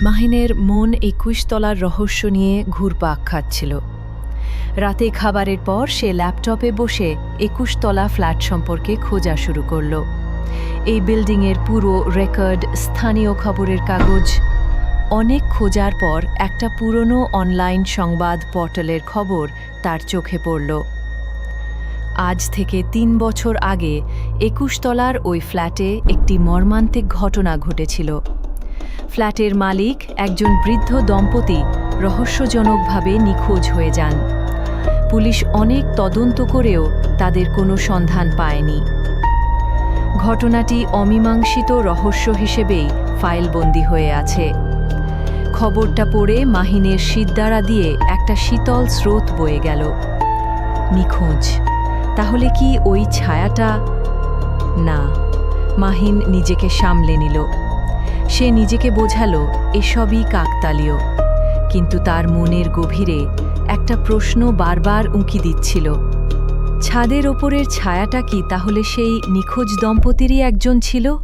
মাহিনের মন একুশ তলার রহস্য নিয়ে ঘুরপাক খাচ্ছিল। রাতে খাবারের পর সে ল্যাপটপে বসে একুশ তলা ফ্ল্যাট সম্পর্কে খোঁজা শুরু করল। এই বিল্ডিংয়ের পুরো রেকর্ড, স্থানীয় খবরের কাগজ, অনেক খোঁজার পর একটা পুরনো অনলাইন সংবাদ পোর্টালের খবর তার চোখে পড়ল। আজ থেকে তিন বছর আগে একুশ তলার ওই ফ্ল্যাটে একটি মর্মান্তিক ঘটনা ঘটেছিল। ফ্ল্যাটের মালিক একজন বৃদ্ধ দম্পতি রহস্যজনকভাবে নিখোঁজ হয়ে যান। পুলিশ অনেক তদন্ত করেও তাদের কোনো সন্ধান পায়নি। ঘটনাটি অমীমাংসিত রহস্য হিসেবেই ফাইলবন্দি হয়ে আছে। খবরটা পড়ে মাহিনের সিদ্দারা দিয়ে একটা শীতল স্রোত বয়ে গেল। নিখোঁজ। তাহলে কি ওই ছায়াটা? না। মাহিন নিজেকে সামলে নিল। সে নিজেকে বোঝালো, এসবই কাকতালীয়। কিন্তু তার মনের গভীরে একটা প্রশ্ন বারবার উঁকি দিচ্ছিল। ছাদের ওপরের ছায়াটা কি তাহলে সেই নিখোঁজ দম্পতিরই একজন ছিল?